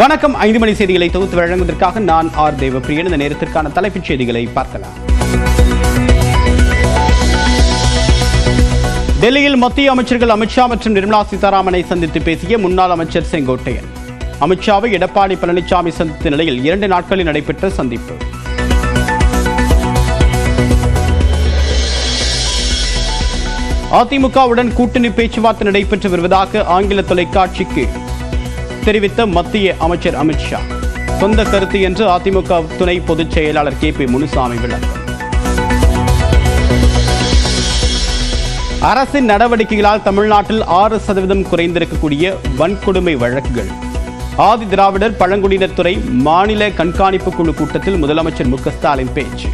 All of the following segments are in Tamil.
வணக்கம். ஐந்து மணி செய்திகளை தொகுத்து வழங்குவதற்காக நான் ஆர் தேவப்பிரியன். இந்த நேரத்திற்கான தலைப்புச் செய்திகளை பார்க்கலாம். டெல்லியில் மத்திய அமைச்சர்கள் அமித்ஷா மற்றும் நிர்மலா சீதாராமனை சந்தித்து பேசிய முன்னாள் அமைச்சர் செங்கோட்டையன். அமித்ஷாவை எடப்பாடி பழனிசாமி சந்தித்த நிலையில் இரண்டு நாட்களில் நடைபெற்ற சந்திப்பு. அதிமுகவுடன் கூட்டணி பேச்சுவார்த்தை நடைபெற்று வருவதாக ஆங்கில தொலைக்காட்சிக்கு தெரிவித்த மத்திய அமைச்சர் அமித்ஷா சொந்த கருத்து என்று அதிமுக துணை பொதுச் செயலாளர் கே பி முனுசாமி விளக்கம். அரசின் நடவடிக்கைகளால் தமிழ்நாட்டில் ஆறு சதவீதம் குறைந்திருக்கக்கூடிய வன்கொடுமை வழக்குகள். ஆதி திராவிடர் பழங்குடியினர் துறை மாநில கண்காணிப்பு குழு கூட்டத்தில் முதலமைச்சர் மு ஸ்டாலின் பேச்சு.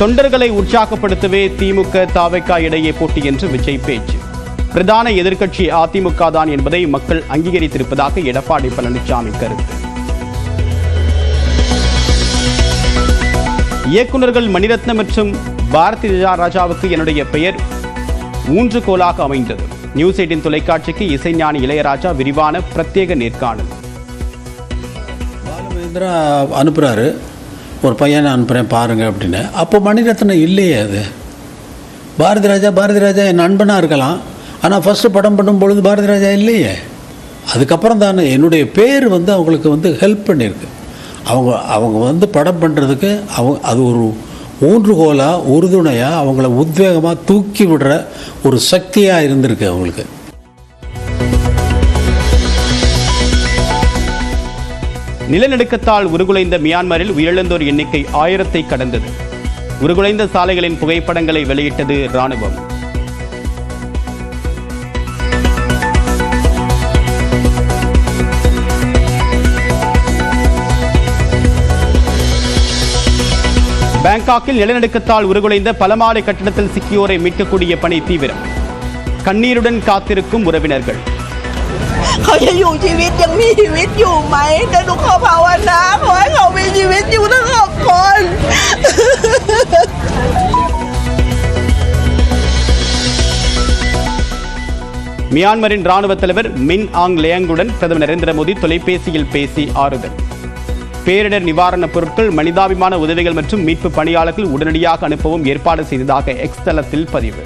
தொண்டர்களை உற்சாகப்படுத்தவே திமுக தாவைக்கா இடையே போட்டி என்று விஜய் பேச்சு. பிரதான எதிர்க்கட்சி அதிமுக தான் என்பதை மக்கள் அங்கீகரித்திருப்பதாக எடப்பாடி பழனிசாமி கருத்து. இயக்குநர்கள் மணிரத்னம் மற்றும் பாரதி ராஜாவுக்கு என்னுடைய பெயர் ஊன்றுகோலாக அமைந்தது. நியூஸ் எயிட்டின் தொலைக்காட்சிக்கு இசைஞானி இளையராஜா விரிவான பிரத்யேக நேர்காணல். பாலமேந்திரா அனுப்புகிறாரு ஒரு பையனை அனுப்புகிறேன் பாருங்க அப்படின்னு. அப்போ மணிரத்னம் இல்லையே அது. பாரதி ராஜா பாரதி ராஜா என் நண்பனாக இருக்கலாம். ஆனால் ஃபஸ்ட்டு படம் பண்ணும் பொழுது பாரதி ராஜா இல்லையே. அதுக்கப்புறம் தானே என்னுடைய பேர் வந்து அவங்களுக்கு வந்து ஹெல்ப் பண்ணியிருக்கு அவங்க அவங்க வந்து படம் பண்ணுறதுக்கு அவங்க அது ஒரு ஊன்றுகோலாக உறுதுணையாக அவங்கள உத்வேகமாக தூக்கி விடுற ஒரு சக்தியாக இருந்திருக்கு அவங்களுக்கு. நிலநடுக்கத்தால் உருகுலைந்த மியான்மரில் உயிரிழந்தோர் எண்ணிக்கை ஆயிரத்தை கடந்தது. உருகுலைந்த சாலைகளின் புகைப்படங்களை வெளியிட்டது ராணுவம் பாங்காக்கில் நிலநடுக்கத்தால் உருகுலைந்த பலமாடி கட்டிடத்தில் சிக்கியோரை மீட்கக்கூடிய பணி தீவிரம் கண்ணீருடன் காத்திருக்கும் உறவினர்கள் เขาจะอยู่ชีวิตยังมีชีวิตอยู่ไหมแต่หนูขอภาวนาขอให้เขามีชีวิตอยู่ทั้งหกคน மியான்மரின் ராணுவ தலைவர் மின் ஆங் லேங்குடன் பிரதமர் நரேந்திர மோடி தொலைபேசியில் பேசி ஆறுதல் பேரிடர் நிவாரணப் பொருட்கள் மனிதாபிமான உதவிகள் மற்றும் மீட்பு பணியாளர்கள் உடனடியாக அனுப்பவும் ஏற்பாடு செய்ததாக எக்ஸ் தளத்தில் பதிவு.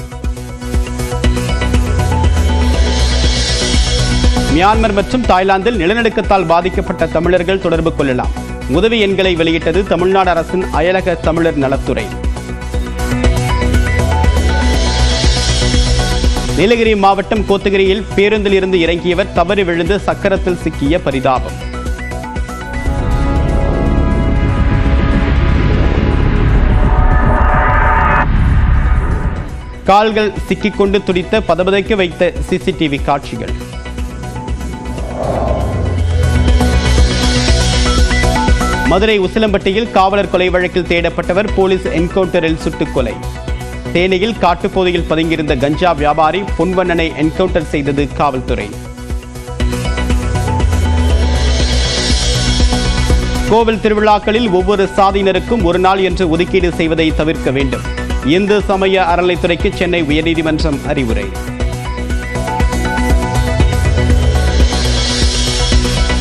மியான்மர் மற்றும் தாய்லாந்தில் நிலநடுக்கத்தால் பாதிக்கப்பட்ட தமிழர்கள் தொடர்பு கொள்ளலாம். உதவி எண்களை வெளியிட்டது தமிழ்நாடு அரசின் அயலக தமிழர் நலத்துறை. நீலகிரி மாவட்டம் கோத்தகிரியில் பேருந்தில் இருந்து இறங்கியவர் தவறி விழுந்து சக்கரத்தில் சிக்கிய பரிதாபம். கால்கள் சிக்கிக்கொண்டு துடித்த பதபதைக்கு வைத்த சிசிடிவி காட்சிகள். மதுரை உசிலம்பட்டியில் காவலர் கொலை வழக்கில் தேடப்பட்டவர் போலீஸ் என்கவுண்டரில் சுட்டுக் கொலை. தேனியில் காட்டுப்பகுதியில் பதுங்கியிருந்த கஞ்சா வியாபாரி பொன்வண்ணனை என்கவுண்டர் செய்தது காவல்துறை. கோவில் திருவிழாக்களில் ஒவ்வொரு சாதியினருக்கும் ஒரு நாள் என்று ஒதுக்கீடு செய்வதை தவிர்க்க வேண்டும். இந்து சமய அறநிலைத்துறைக்கு சென்னை உயர்நீதிமன்றம் அறிவுரை.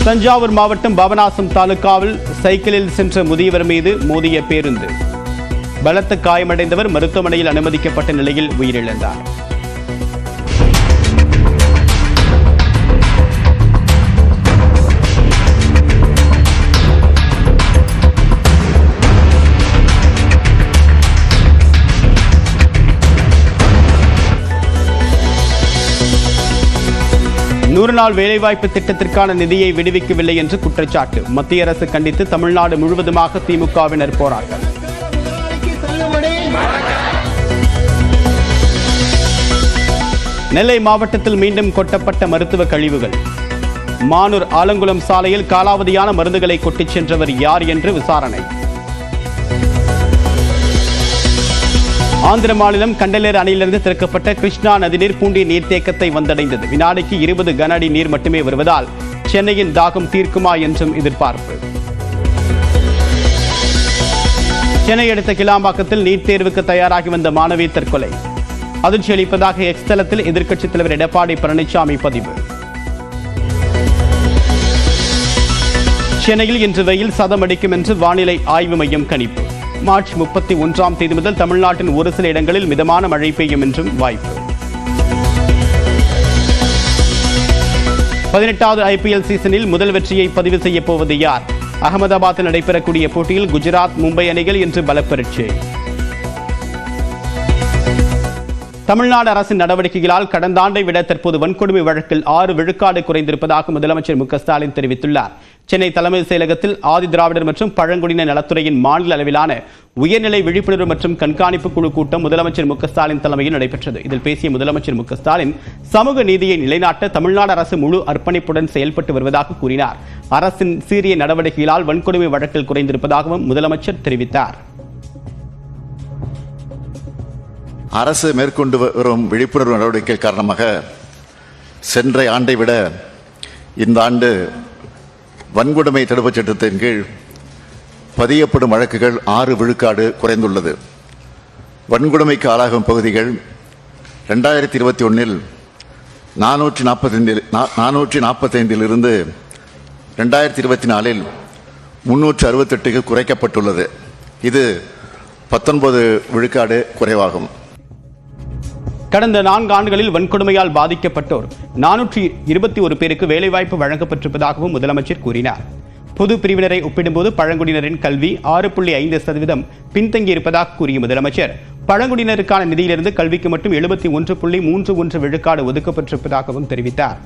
தஞ்சாவூர் மாவட்டம் பவனாசம் தாலுகாவில் சைக்கிளில் சென்ற முதியவர் மீது மோதிய பேருந்து. பலத்த காயமடைந்தவர் மருத்துவமனையில் அனுமதிக்கப்பட்ட நிலையில் உயிரிழந்தார். நூறு நாள் வேலைவாய்ப்பு திட்டத்திற்கான நிதியை விடுவிக்கவில்லை என்று குற்றச்சாட்டு. மத்திய அரசு கண்டித்து தமிழ்நாடு முழுவதுமாக திமுகவினர் போராட்டம். நெல்லை மாவட்டத்தில் மீண்டும் கொட்டப்பட்ட மருத்துவ கழிவுகள். மானூர் ஆலங்குளம் சாலையில் காலாவதியான மருந்துகளை கொட்டிச் சென்றவர் யார் என்று விசாரணை. ஆந்திர மாநிலம் கண்டலேர் அணையிலிருந்து திறக்கப்பட்ட கிருஷ்ணா நதிநீர் பூண்டி நீர்த்தேக்கத்தை வந்தடைந்தது. வினாடிக்கு இருபது கன அடி நீர் மட்டுமே வருவதால் சென்னையின் தாகம் தீர்க்குமா என்றும் எதிர்பார்ப்பு. சென்னை அடுத்த கிளாம்பாக்கத்தில் நீட் தேர்வுக்கு தயாராகி வந்த மாணவி தற்கொலை. அதிர்ச்சி அளிப்பதாக எக்ஸ் தளத்தில் எதிர்க்கட்சித் தலைவர் எடப்பாடி பழனிசாமி பதிவு. சென்னையில் இன்று வெயில் சதம் அடிக்கும் என்று வானிலை ஆய்வு மையம் கணிப்பு. மார்ச் முப்பத்தி ஒன்றாம் தேதி முதல் தமிழ்நாட்டின் ஒரு சில இடங்களில் மிதமான மழை பெய்யும் என்றும் வாய்ப்பு. பதினெட்டாவது ஐபிஎல் சீசனில் முதல் வெற்றியை பதிவு செய்யப் போவது யார்? அகமதாபாத்தில் நடைபெறக்கூடிய போட்டியில் குஜராத் மும்பை அணிகள் இன்று பலப்பரட்சி. தமிழ்நாடு அரசின் நடவடிக்கைகளால் கடந்த ஆண்டை விட தற்போது வன்கொடுமை வழக்கில் ஆறு விழுக்காடு குறைந்திருப்பதாக முதலமைச்சர் மு ஸ்டாலின் தெரிவித்துள்ளார். சென்னை தலைமைச் செயலகத்தில் ஆதி திராவிடர் மற்றும் பழங்குடியின நலத்துறையின் மாநில அளவிலான உயர்நிலை விழிப்புணர்வு மற்றும் கண்காணிப்பு குழு கூட்டம் முதலமைச்சர் மு ஸ்டாலின் தலைமையில் நடைபெற்றது. இதில் பேசிய முதலமைச்சர் மு ஸ்டாலின் சமூக நீதியை நிலைநாட்ட தமிழ்நாடு அரசு முழு அர்ப்பணிப்புடன் செயல்பட்டு வருவதாக கூறினார். அரசின் சீரிய நடவடிக்கைகளால் வன்கொடுமை வழக்கில் குறைந்திருப்பதாகவும் முதலமைச்சர் தெரிவித்தார். அரசு மேற்கொண்டு வரும் விழிப்புணர்வு நடவடிக்கை காரணமாக சென்ற ஆண்டை விட இந்த ஆண்டு வன்கொடுமை தடுப்புச் சட்டத்தின் கீழ் பதியப்படும் வழக்குகள் ஆறு விழுக்காடு குறைந்துள்ளது. வன்கொடுமைக்கு ஆளாகும் பகுதிகள் ரெண்டாயிரத்தி இருபத்தி ஒன்றில் நானூற்றி நாற்பத்தைந்தில் நானூற்றி நாற்பத்தைந்திலிருந்து ரெண்டாயிரத்தி இருபத்தி நாலில் முன்னூற்று அறுபத்தெட்டுக்கு குறைக்கப்பட்டுள்ளது. இது பத்தொன்பது விழுக்காடு குறைவாகும். கடந்த நான்கு ஆண்டுகளில் வன்கொடுமையால் பாதிக்கப்பட்டோர் நானூற்றி இருபத்தி ஒரு பேருக்கு வேலைவாய்ப்பு வழங்கப்பட்டிருப்பதாகவும் முதலமைச்சர் கூறினார். பொது பிரிவினரை ஒப்பிடும்போது பழங்குடியினரின் கல்வி ஆறு புள்ளி ஐந்து சதவீதம் பின்தங்கியிருப்பதாக கூறிய முதலமைச்சர் பழங்குடியினருக்கான நிதியிலிருந்து கல்விக்கு மட்டும் எழுபத்தி ஒன்று புள்ளி மூன்று ஒன்று விழுக்காடு ஒதுக்கப்பட்டிருப்பதாகவும் தெரிவித்தார்.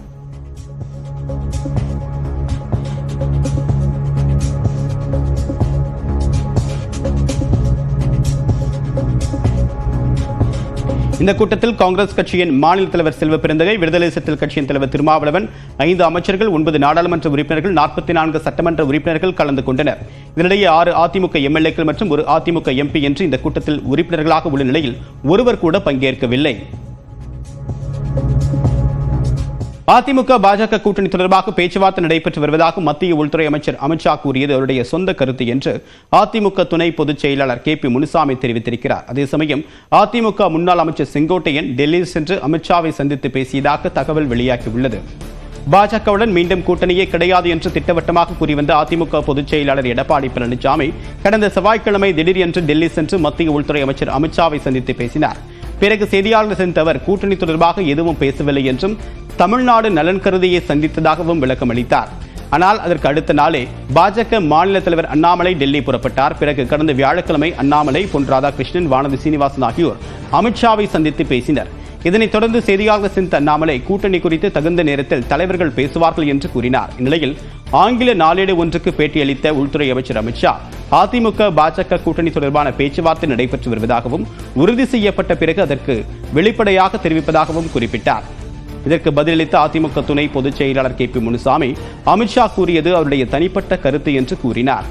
இந்த கூட்டத்தில் காங்கிரஸ் கட்சியின் மாநில தலைவர் செல்வ பிறந்தகை விடுதலை சிறுத்தைகள் கட்சியின் தலைவர் திருமாவளவன் ஐந்து அமைச்சர்கள் ஒன்பது நாடாளுமன்ற உறுப்பினர்கள் நாற்பத்தி நான்கு சட்டமன்ற உறுப்பினர்கள் கலந்து கொண்டனர். இதனிடையே ஆறு அதிமுக எம்எல்ஏக்கள் மற்றும் ஒரு அதிமுக எம்பி என்று இந்த கூட்டத்தில் உறுப்பினர்களாக உள்ள நிலையில் ஒருவர் கூட பங்கேற்கவில்லை. அதிமுக பாஜக கூட்டணி தொடர்பாக பேச்சுவார்த்தை நடைபெற்று வருவதாக மத்திய உள்துறை அமைச்சர் அமித்ஷா கூறியது அவருடைய சொந்த கருத்து என்று அதிமுக துணை பொதுச் செயலாளர் கே பி முனுசாமி தெரிவித்திருக்கிறார். அதே சமயம் அதிமுக முன்னாள் அமைச்சர் செங்கோட்டையன் டெல்லி சென்று அமித்ஷாவை சந்தித்து பேசியதாக தகவல் வெளியாகியுள்ளது. பாஜகவுடன் மீண்டும் கூட்டணியே கிடையாது என்று திட்டவட்டமாக கூறி வந்த அதிமுக பொதுச் செயலாளர் எடப்பாடி பழனிசாமி கடந்த செவ்வாய்க்கிழமை திடீரென்று டெல்லி சென்று மத்திய உள்துறை அமைச்சர் அமித்ஷாவை சந்தித்து பேசினார். பிறகு செய்தியாளர் சென்றவர் கூட்டணி தொடர்பாக எதுவும் பேசவில்லை என்றும் தமிழ்நாடு நலன் கருதியை சந்தித்ததாகவும் விளக்கம் அளித்தார். ஆனால் அதற்கு அடுத்த நாளே பாஜக மாநில தலைவர் அண்ணாமலை டெல்லி புறப்பட்டார். பிறகு கடந்த வியாழக்கிழமை அண்ணாமலை பொன் ராதாகிருஷ்ணன் வானதி சீனிவாசன் ஆகியோர் அமித்ஷாவை சந்தித்து பேசினர். இதனைத் தொடர்ந்து செய்தியாளர் சென்ற அண்ணாமலை கூட்டணி குறித்து தகுந்த நேரத்தில் தலைவர்கள் பேசுவார்கள் என்று கூறினார். இந்நிலையில் ஆங்கில நாளேடு ஒன்றுக்கு பேட்டியளித்த உள்துறை அமைச்சர் அமித்ஷா அதிமுக பாஜக கூட்டணி தொடர்பான பேச்சுவார்த்தை நடைபெற்று வருவதாகவும் உறுதி செய்யப்பட்ட பிறகு அதற்கு வெளிப்படையாக தெரிவிப்பதாகவும் குறிப்பிட்டார். இதற்கு பதிலளித்த அதிமுக துணை பொதுச் செயலாளர் கே பி முனுசாமி அமித்ஷா கூறியது அவருடைய தனிப்பட்ட கருத்து என்று கூறினார்.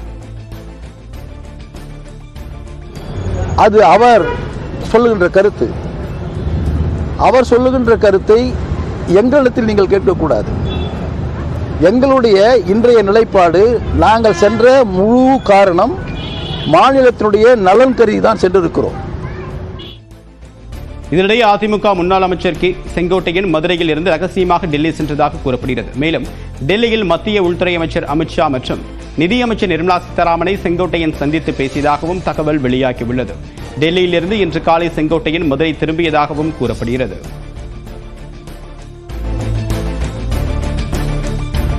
அது அவர் சொல்லுகின்ற கருத்து. அவர் சொல்லுகின்ற கருத்தை எங்களிடத்தில் நீங்கள் கேட்கக்கூடாது. எங்களுடைய இன்றைய நிலைப்பாடு நாங்கள் சென்ற முழு காரணம் மாநிலத்தினுடைய நலன் கருதி தான் சென்றிருக்கிறோம். இதனிடையே அதிமுக முன்னாள் அமைச்சர் கே. செங்கோட்டையன் மதுரையில் இருந்து ரகசியமாக டெல்லி சென்றதாக கூறப்படுகிறது. மேலும் டெல்லியில் மத்திய உள்துறை அமைச்சர் அமித்ஷா மற்றும் நிதியமைச்சர் நிர்மலா சீதாராமனை செங்கோட்டையன் சந்தித்து பேசியதாகவும் தகவல் வெளியாகியுள்ளது. டெல்லியிலிருந்து இன்று காலை செங்கோட்டையன் மதுரை திரும்பியதாகவும் கூறப்படுகிறது.